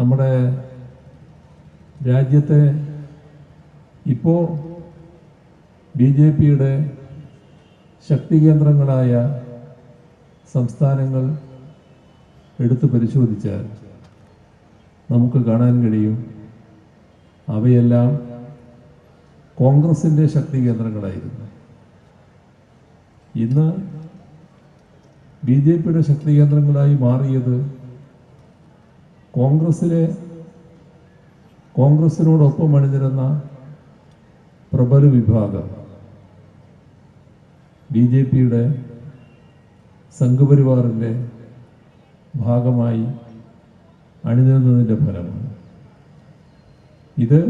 നമ്മുടെ രാജ്യത്തെ ഇപ്പോൾ ബി ജെ പിയുടെ ശക്തി കേന്ദ്രങ്ങളായ സംസ്ഥാനങ്ങൾ എടുത്തു പരിശോധിച്ചാൽ നമുക്ക് കാണാൻ കഴിയും അവയെല്ലാം കോൺഗ്രസിന്റെ ശക്തി കേന്ദ്രങ്ങളായിരുന്നു ഇന്ന് ബി ജെ പിയുടെ ശക്തി കേന്ദ്രങ്ങളായി മാറിയത് കോൺഗ്രസിലെ കോൺഗ്രസിനോടൊപ്പം അണിനിരുന്ന പ്രബല വിഭാഗം ബി ജെ പിയുടെ സംഘപരിവാറിന്റെ ഭാഗമായി അണിനിരുന്നതിന്റെ ഫലമാണ്. ഇത്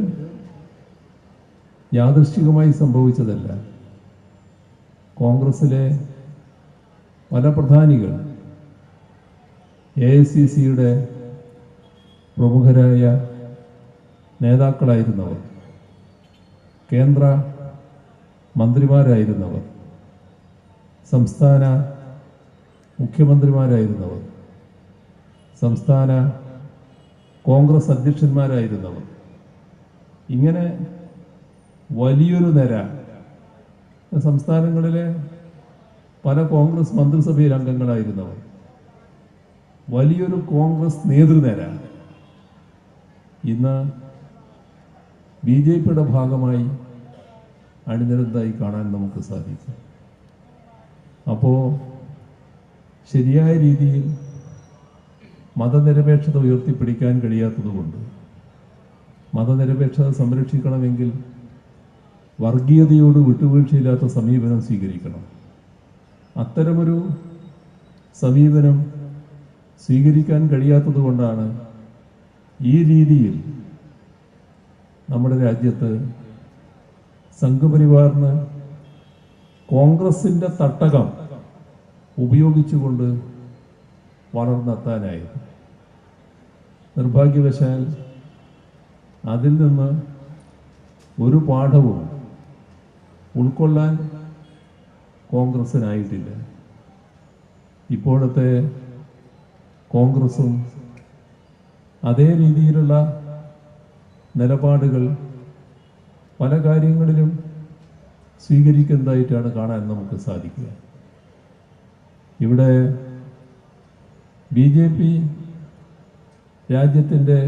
യാദൃശ്ചികമായി സംഭവിച്ചതല്ല. കോൺഗ്രസ്സിലെ പല പ്രധാനികൾ എ ഐ സി സിയുടെ പ്രമുഖരായ നേതാക്കളായിരുന്നവർ കേന്ദ്ര മന്ത്രിമാരായിരുന്നവർ സംസ്ഥാന മുഖ്യമന്ത്രിമാരായിരുന്നവർ സംസ്ഥാന കോൺഗ്രസ് അധ്യക്ഷന്മാരായിരുന്നവർ. ഇങ്ങനെ വലിയൊരു നിര സംസ്ഥാനങ്ങളിലെ പല കോൺഗ്രസ് മന്ത്രിസഭയിൽ അംഗങ്ങളായിരുന്നവർ. വലിയൊരു കോൺഗ്രസ് നേതൃനിര ഇന്ന് ബി ജെ പിയുടെ ഭാഗമായി അണിനിരന്തായി കാണാൻ നമുക്ക് സാധിക്കും. അപ്പോൾ ശരിയായ രീതിയിൽ മതനിരപേക്ഷത ഉയർത്തിപ്പിടിക്കാൻ കഴിയാത്തതുകൊണ്ട് മതനിരപേക്ഷത സംരക്ഷിക്കണമെങ്കിൽ വർഗീയതയോട് വിട്ടുവീഴ്ചയില്ലാത്ത സമീപനം സ്വീകരിക്കണം. അത്തരമൊരു സമീപനം സ്വീകരിക്കാൻ കഴിയാത്തത് കൊണ്ടാണ് ഈ രീതിയിൽ നമ്മുടെ രാജ്യത്ത് സംഘപരിവാറിന് കോൺഗ്രസിന്റെ തട്ടകം ഉപയോഗിച്ചുകൊണ്ട് വളർന്നെത്താനായി നിർഭാഗ്യവശാൽ അതിൽ നിന്ന് ഒരു പാഠവും ഉൾക്കൊള്ളാൻ കോൺഗ്രസ്സിനായിട്ടില്ല ഇപ്പോഴത്തെ കോൺഗ്രസും അതേ രീതിയിലുള്ള നിലപാടുകൾ പല കാര്യങ്ങളിലും സ്വീകരിക്കുന്നതായിട്ടാണ് കാണാൻ നമുക്ക് സാധിക്കുക. ഇവിടെ ബി ജെ പി രാജ്യത്തിന്റെ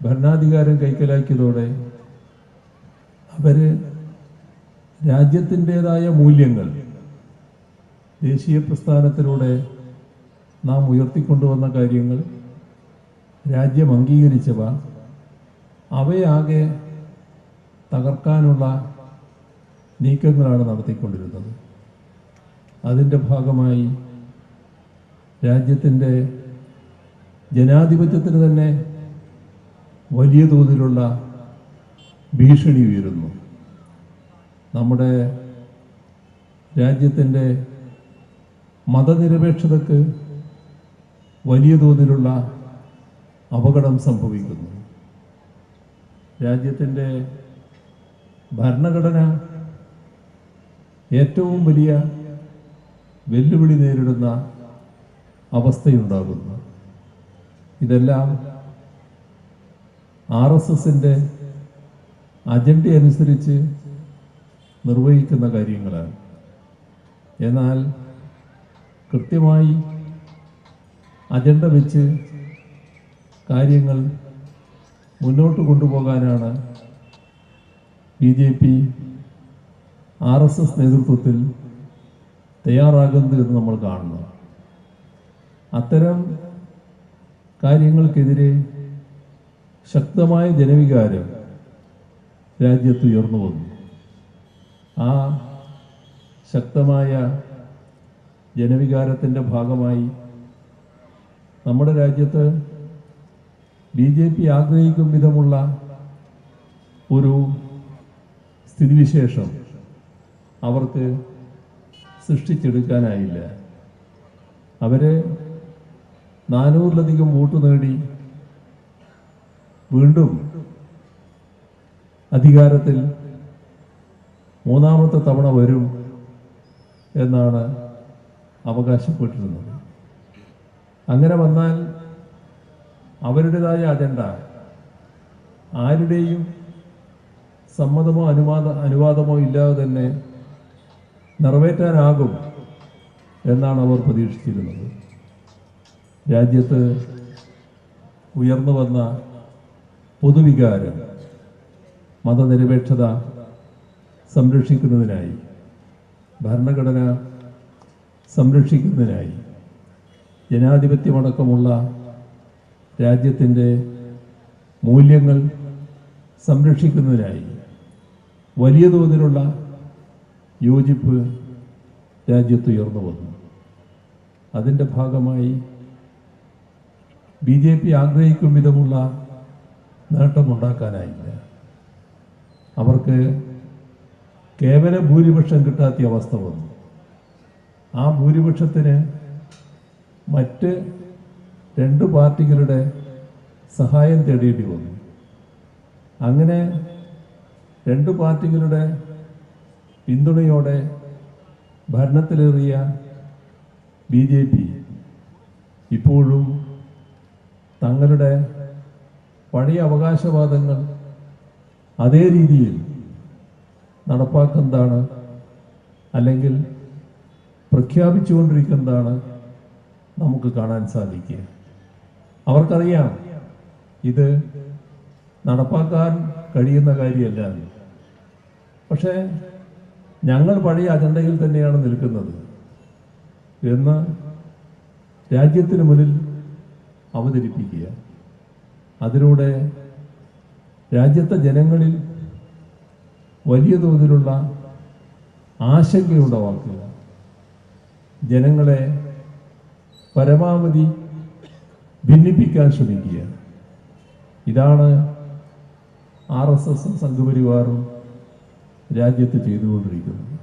ഭരണാധികാരം കൈക്കലാക്കിയതോടെ അവർ രാജ്യത്തിന്റെതായ മൂല്യങ്ങൾ ദേശീയ പ്രസ്ഥാനത്തിലൂടെ നാം ഉയർത്തിക്കൊണ്ടുവന്ന കാര്യങ്ങൾ രാജ്യം അംഗീകരിച്ചവ അവയാകെ തകർക്കാനുള്ള നീക്കങ്ങളാണ് നടത്തിക്കൊണ്ടിരുന്നത്. അതിന്റെ ഭാഗമായി രാജ്യത്തിന്റെ ജനാധിപത്യത്തിന് തന്നെ വലിയ തോതിലുള്ള ഭീഷണി ഉയരുന്നു. നമ്മുടെ രാജ്യത്തിന്റെ മതനിരപേക്ഷതക്ക് വലിയ തോതിലുള്ള അപകടം സംഭവിക്കുന്നു. രാജ്യത്തിന്റെ ഭരണഘടന ഏറ്റവും വലിയ വെല്ലുവിളി നേരിടുന്ന അവസ്ഥയുണ്ടാകുന്നു. ഇതെല്ലാം ആർ എസ് എസിന്റെ അജണ്ട അനുസരിച്ച് നിർവഹിക്കുന്ന കാര്യങ്ങളാണ്. എന്നാൽ കൃത്യമായി അജണ്ട വെച്ച് കാര്യങ്ങൾ മുന്നോട്ട് കൊണ്ടുപോകാനാണ് B J P R S S നേതൃത്വത്തിൽ തയ്യാറാകുന്നത് എന്ന് നമ്മൾ കാണുന്നു. അത്തരം കാര്യങ്ങൾക്കെതിരെ ശക്തമായ ജനവികാരം രാജ്യത്ത് ഉയർന്നു വന്നു. ആ ശക്തമായ ജനവികാരത്തിന്റെ ഭാഗമായി നമ്മുടെ രാജ്യത്ത് ബി ജെ പി ആഗ്രഹിക്കും വിധമുള്ള ഒരു സ്ഥിതിവിശേഷം അവർക്ക് സൃഷ്ടിച്ചെടുക്കാനായില്ല. അവരെ നാനൂറിലധികം വോട്ട് നേടി വീണ്ടും അധികാരത്തിൽ മൂന്നാമത്തെ തവണ വരും എന്നാണ് അവകാശപ്പെട്ടിരുന്നത്. അങ്ങനെ വന്നാൽ അവരുടേതായ അജണ്ട ആരുടെയും സമ്മതമോ അനുവാദ അനുവാദമോ ഇല്ലാതെ തന്നെ നിറവേറ്റാനാകും എന്നാണ് അവർ പ്രതീക്ഷിച്ചിരുന്നത്. രാജ്യത്ത് ഉയർന്നു വന്ന പൊതുവികാരം മതനിരപേക്ഷത സംരക്ഷിക്കുന്നതിനായി ഭരണഘടന സംരക്ഷിക്കുന്നതിനായി ജനാധിപത്യമടക്കമുള്ള രാജ്യത്തിന്റെ മൂല്യങ്ങൾ സംരക്ഷിക്കുന്നതിനായി വലിയ തോതിലുള്ള യോജിപ്പ് രാജ്യത്ത് ഉയർന്നു വന്നു. അതിന്റെ ഭാഗമായി ബി ജെ പി ആഗ്രഹിക്കും വിധമുള്ള നേട്ടമുണ്ടാക്കാനായില്ല. അവർക്ക് കേവല ഭൂരിപക്ഷം കിട്ടാത്ത അവസ്ഥ വന്നു. ആ ഭൂരിപക്ഷത്തിന് മറ്റ് രണ്ട് പാർട്ടികളുടെ സഹായം തേടേണ്ടി വന്നു. അങ്ങനെ രണ്ട് പാർട്ടികളുടെ പിന്തുണയോടെ ഭരണത്തിലേറിയ ബി ജെ പി ഇപ്പോഴും തങ്ങളുടെ പഴയ അവകാശവാദങ്ങൾ അതേ രീതിയിൽ നടപ്പാക്കുന്നതാണ് അല്ലെങ്കിൽ പ്രഖ്യാപിച്ചുകൊണ്ടിരിക്കുന്നതാണ് നമുക്ക് കാണാൻ സാധിക്കുക. അവർക്കറിയാം ഇത് നടപ്പാക്കാൻ കഴിയുന്ന കാര്യമല്ല പക്ഷേ ഞങ്ങൾ പഴയ അജണ്ടയിൽ തന്നെയാണ് നിൽക്കുന്നത് എന്ന് രാജ്യത്തിന് മുന്നിൽ അവതരിപ്പിക്കുക. അതിലൂടെ രാജ്യത്തെ ജനങ്ങളിൽ വലിയ തോതിലുള്ള ആശങ്കയുണ്ടാക്കുക ജനങ്ങളെ പരമാവധി ഭിന്നിപ്പിക്കാൻ ശ്രമിക്കുക. ഇതാണ് ആർ എസ് എസും സംഘപരിവാറും രാജ്യത്ത് ചെയ്തുകൊണ്ടിരിക്കുന്നത്.